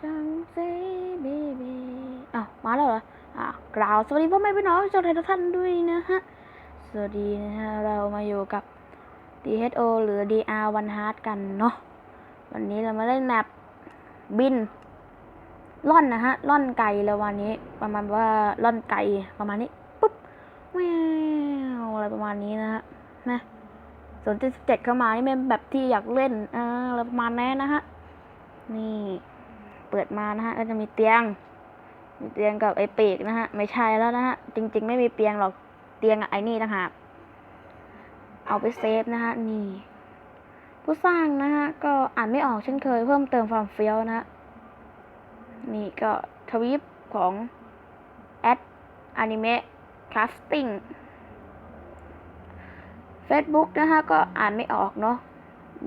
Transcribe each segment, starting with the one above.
จังเซ่เบเบอ้าวมาแล้วเหรออะกล่าวสวัสดีพ่อแม่พี่น้องชาวไทยทุกท่านด้วยนะฮะ สวัสดีนะฮะ เรามาอยู่กับ DHO หรือ DR One Heart กันเนาะ วันนี้เรามาเล่นแมปบินล่อนนะฮะ ล่อนไก่แล้ววันนี้ ประมาณว่าล่อนไก่ประมาณนี้ ปุ๊บแมวอะไรประมาณนี้นะฮะนะส่วนที่สิบเจ็ดเข้ามานี่เป็นแบบที่อยากเล่นอ่าอะไรประมาณนี้นะฮะ นี่ เปิดมานะฮะก็จะมีเตียง มีเตียงกับไอ้ปีกนะฮะ ไม่ใช่แล้วนะฮะ จริง ๆ ไม่มีเตียงหรอก เตียงไอ้นี่ต่างหาก เอาไปเซฟนะฮะ นี่ ผู้สร้างนะฮะ ก็อ่านไม่ออกเช่นเคย เพิ่มเติมความเฟี้ยวนะฮะนี่ก็ทวีปของแอดอนิเมะคาสติ้ง Facebook นะฮะ ก็อ่านไม่ออกเนาะ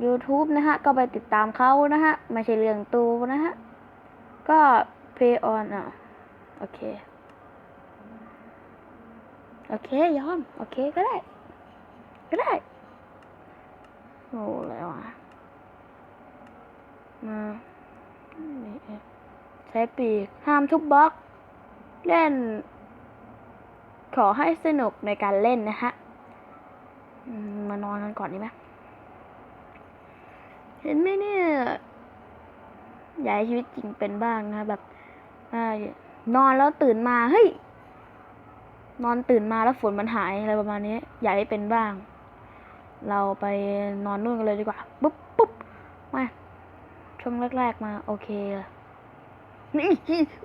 YouTube นะฮะ ก็ไปติดตามเขานะฮะ ไม่ใช่เรื่องตูนะฮะ ก็ pay on อะ โอเค โอเค ยอม โอเค ก็ได้ ก็ได้ โอ้แล้วอะ มานี่เองใช้ปีก ห้ามทุบบล็อก เล่น ขอให้สนุกในการเล่นนะฮะ มานอนกันก่อนดีไหมเห็นไหมเนี่ย อยากให้ชีวิตจริงเป็นบ้างนะแบบอนอนแล้วตื่นมาเฮ้ยนอนตื่นมาแล้วฝนมันหายอะไรประมาณนี้อยากให้เป็นบ้าง เราไปนอนนู่นกันเลยดีกว่าปุ๊บปุ๊บมาช่วงแรกๆมา โอเคนี่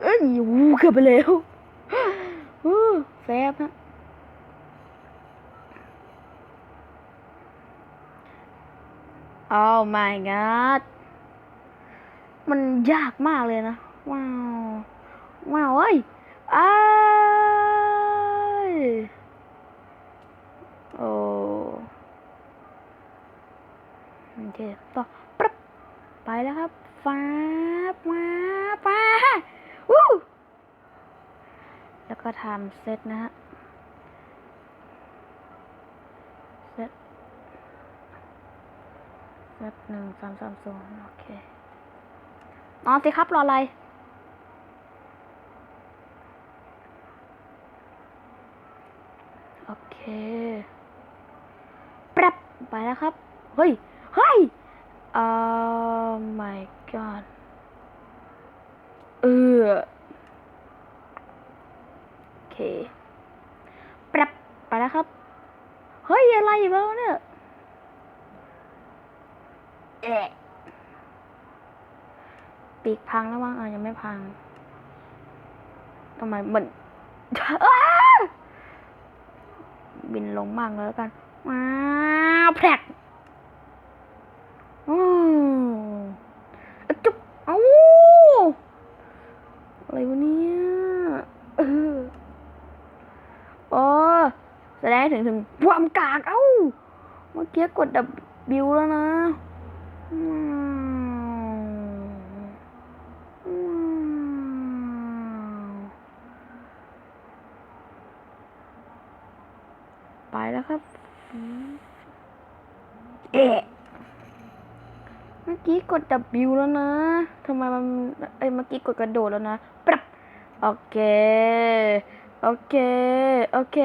เอ้ยวูเกือบไปแล้ววู้เซฟฮะโอ้ my god มันยากมากเลยนะ ว้าว ว้าวเอ้ยอ้ายโอ้โอเคต่อปั๊บไปแล้วครับฟ้าบมาฟ้าวู้แล้วก็ทำเซตนะฮะเซตเซตหนึ่งสามสามศูนย์โอเค อนสิครับ รออะไร โอเคปรับไปแล้วครับ เฮ้ย เฮ้ยเอ่อ my god เออโอเคปรับไปแล้วครับ เฮ้ย อะไรอยู่แล้วะเนี่ยเอะ ปีกพังแล้วมั้งอะยังไม่พังทำไมมันอ้าบินลงมั่งแล้วกันว้าแผลกอือจุ๊บเอ้าอะไรวะเนี่ยเออโอ้แสดงถึงถึงความกากเอ้า เมื่อกี้กดดับบิวแล้วนะอืมอืม ไปแล้วครับ เอะเมื่อกี้กดดับบิวแล้วนะทำไมมันเอ้ยเมื่อกี้กดกระโดดแล้วนะปรับโอเค โอเค โอเค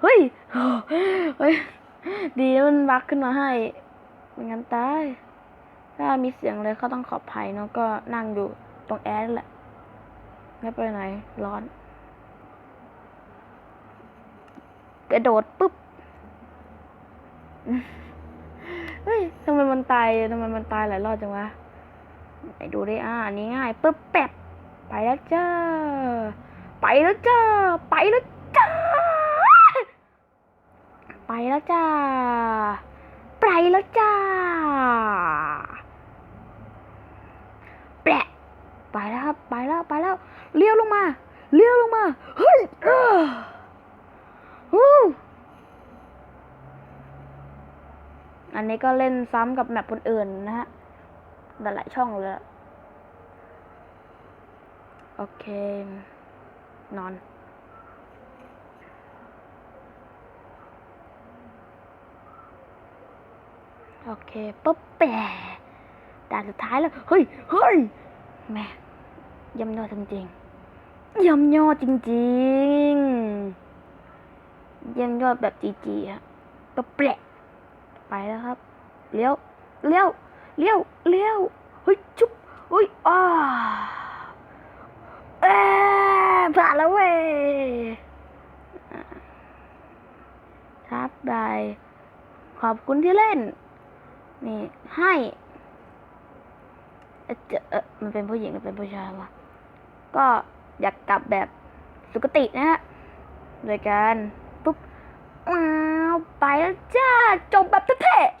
เฮ้ยเฮ้ย ดีมันบักขึ้นมาให้ไม่งั้นตาย ถ้ามีเสียงอะไรก็ต้องขอบภัยเนาะก็นั่งอยู่ตรงแอร์แหละ ไม่ไปไหน ร้อน กระโดดปุ๊บเฮ้ยทำไมมันตายทำไมมันตายหลายรอบจังวะไหนดูได้อ่าอันนี้ง่ายปุ๊บแป๊บไปแล้วจ้าไปแล้วจ้าไปแล้วจ้าไปแล้วจ้าไปแล้วจ้าแปะไปแล้วครับไปแล้วไปแล้วเลี้ยวลงมาเลี้ยวลงมาเฮ้ยเออฮู้ อันนี้ก็เล่นซ้ำกับแมปคนอื่นนะฮะหลายๆช่องเลยโอเค นอน โอเคปุ๊บแปะด่านสุดท้ายแล้ว เฮ้ยเฮ้ยแม่ย่ำยอดจริงๆย่ำยอดจริงๆย่ำยอดแบบจีจีฮะก็แปลก ไปแล้วครับ เลี้ยว เลี้ยว เลี้ยว เลี้ยว เฮ้ย จุ๊บเฮ้ยอ้าเอ้ยผ่านแล้วเว้ยทับได้ ขอบคุณที่เล่น นี่ ให้เจอเออมันเป็นผู้หญิงหรือเป็นผู้ชายวะ ก็อยากกลับแบบสุกตินะฮะโดยการ ไปแล้วจ้า จบแบบเท่ๆ